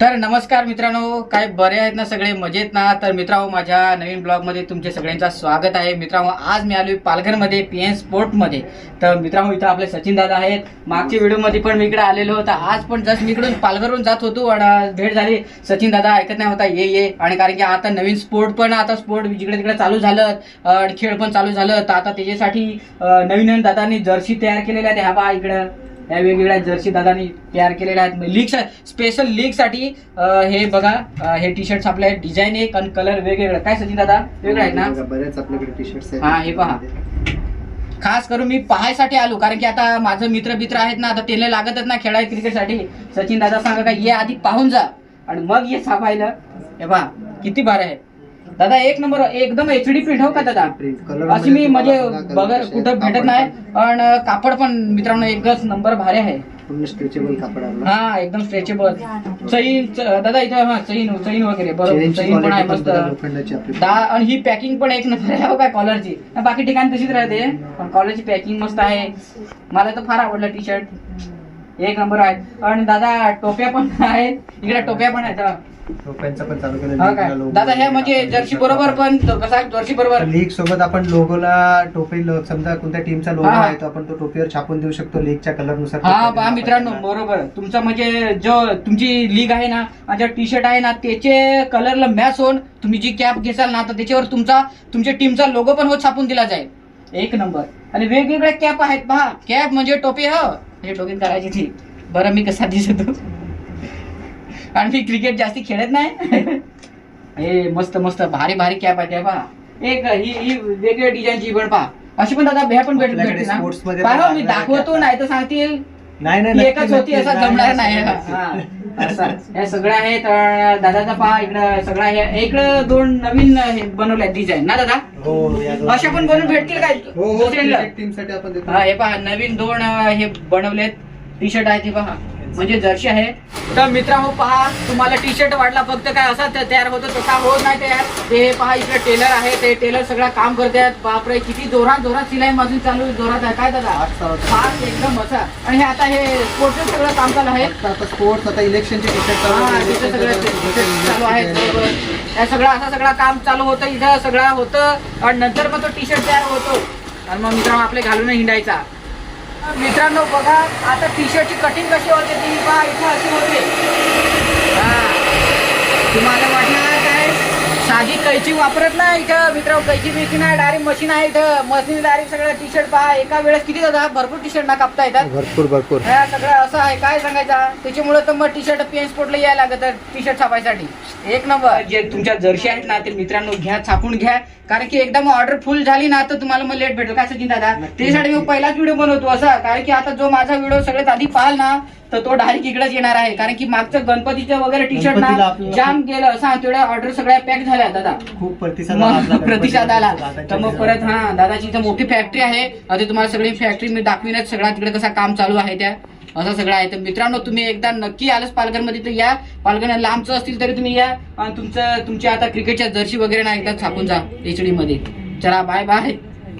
तर नमस्कार मित्रांनो काय बरे आहेत ना सगळे? मजेत ना? तर मित्रांनो माझ्या नवीन ब्लॉगमध्ये तुमचे सगळ्यांचं स्वागत आहे. मित्रांनो आज मी आलोय पालघरमध्ये पी एन स्पोर्टमध्ये. तर मित्रांनो इथं आपले सचिन दादा आहेत. मागच्या व्हिडिओमध्ये पण मी इकडे आलेलो होता. आज पण जस्ट मी इकडून पालघरहून जात होतो आणि भेट झाली. सचिन दादा ऐकत नाही होता ये ये. आणि कारण की आता नवीन स्पोर्ट पण आता स्पोर्ट जिकडे तिकडे चालू झालं खेळ पण चालू झालं. तर आता त्याच्यासाठी नवीन नवीन दादांनी जर्सी तयार केलेल्या आहेत. ह्या बा इकडं. या वेगवेगळ्या जर्सी दादानी तयार केलेल्या आहेत. लीग स्पेशल लीगसाठी अं, हे बघा हे टी शर्ट आपले डिझाईन एक आणि कलर वेगवेगळं. काय सचिन दादा? वेगळं आहेत ना? बरेच आपल्याकडे टी आहेत. हा, हे पहा. खास करून मी पाहायसाठी आलो कारण की आता माझं मित्र मित्र आहेत ना आता त्याला लागतच ना खेळाय क्रिकेटसाठी. सचिन दादा सांगा का ये आधी पाहून जा. आणि मग ये सापायला हे पहा किती भारी आहे. दादा एक नंबर एकदम एच डी प्रिंट हो का दादा? अशी मी म्हणजे बघा, कुठं भेटत नाही. पण. आणि कापड पण मित्रांनो एकच नंबर भारी आहे. स्ट्रेचेबल कापड हा एकदम स्ट्रेचेबल चैन दादा इथं हा चैन चैन वगैरे बरोबर. चैन पण आहे मस्त. आणि ही पॅकिंग पण एक नंबर आहे हो काय कॉलरची बाकी ठिकाणी तशीच राहते. पण कॉलरची पॅकिंग मस्त आहे. मला तर फार आवडलं टी शर्ट एक नंबर आहे. आणि दादा टोप्या पण आहेत. इकडे टोप्या पण आहेत टोप्यांचं पण चालू केलं हा काय? दादा हे म्हणजे जर्सी बरोबर पण कसा जर्सी बरोबर? लीग सोबत आपण लोगोला टोपी लो- समजा कोणत्या टीमचा लोगो हा. आहे तो आपण तो टोपीवर छापून देऊ शकतो लीगच्या कलरनुसार हा पहा मित्रांनो बरोबर. तुमचं म्हणजे जो तुमची लीग आहे ना जो टी शर्ट आहे ना त्याचे कलरला मॅच होऊन तुम्ही जी कॅप घेसाल ना तर त्याच्यावर तुमचा तुमच्या टीमचा लोगो पण हो छापून दिला जाईल. एक नंबर आणि वेगवेगळ्या कॅप आहेत पहा. कॅप म्हणजे टोपी हो. हे डोक्यात करायची ती बरं मी कसा दिसतो? आणि मी क्रिकेट जास्ती खेळत नाही. हे मस्त मस्त भारी भारी कॅप आहे पहा. एक ही ही वेगळ्या डिझाईनची पण पहा. अशी पण दादा भ्या पण भेट भेटते ना? मी दाखवतो नाही तर सांगतील. नाही नाही एकच होती. असं जमणार नाही. हा, असं. हे सगळं आहेत अं, दादाचा पहा इकडं सगळं हे इकडं दोन नवीन हे बनवले डिझाईन ना दादा? हो अशा पण बनवून भेटतील काय? हो हो? टीमसाठी आपण हा हे पहा नवीन दोन हे बनवलेत. टी शर्ट आहे ते पहा. म्हणजे जर्सी आहे. तर मित्रांनो पहा तुम्हाला टी शर्ट वाटला फक्त काय असा तयार होतो तसा होत नाही तयार. ते पहा इकडे टेलर आहे ते टेलर सगळं काम करतात बापरे किती जोरात जोरात सिलाई मधून चालू जोरात आहे. काय दादा. फास्ट एकदम असा. आणि हे आता हे स्पोर्टचं सगळं काम चालू आहे. आता स्पोर्ट्स आता इलेक्शनचे टी शर्ट हा, चालू आहे. हे सगळं असं सगळं काम चालू होतं इथं सगळं होतं. आणि नंतर मग तो टी शर्ट तयार होतो. आणि मग मित्रांनो आपले घालून हिंडायचा. मित्रांनो बघा आता टी शर्टची कटिंग कशी होते ती पहा इथं अशी होते हा. तुम्हाला वाटलं साधी कैची वापरत नाही इथं मित्र कैची बिची नाही डायरेक्ट मशीन आहे इथं. मशीन डायरेक्ट सगळं टी शर्ट पहा. एका वेळेस किती दादा भरपूर टी शर्ट ना कापता येतात. भरपूर भरपूर. हा सगळं असं आहे. काय सांगायचा? त्याच्यामुळे तर मग टी शर्ट पीएन स्पोर्टला यायला लागत. टी शर्ट छापायसाठी. एक नंबर. जे तुमच्या जर्सी आहेत ना ते मित्रांनो घ्या छापून घ्या. कारण की एकदा मग ऑर्डर फुल झाली ना तर तुम्हाला मग लेट भेटेल काय सचिन दादा? त्यासाठी मी पहिलाच व्हिडिओ बनवतो असा. कारण की आता जो माझा व्हिडिओ सगळ्यात आधी पाहाल ना तर तो डायरेक्ट इकडेच येणार आहे. कारण की मागचं गणपतीचं वगैरे टी शर्ट ना जाम गेलं असं तेवढ्या ऑर्डर सगळ्या पॅक झाल्या. दादा. खूप प्रतिसाद आला मग प्रतिसाद आला. तर मग परत हा दादाची इथं मोठी फॅक्टरी आहे. आता तुम्हाला सगळी फॅक्टरी मी दाखविनच. सगळा तिकडे कसं काम चालू आहे त्या. असं सगळं आहे. तर मित्रांनो तुम्ही एकदा नक्की आलंच पालघरमध्ये तर या. पालघर लांबचं असतील तरी तुम्ही या. आणि तुमचं तुमच्या आता क्रिकेटच्या जर्सी वगैरे ना एकदा छापून जा. एच डी मध्ये. चला बाय बाय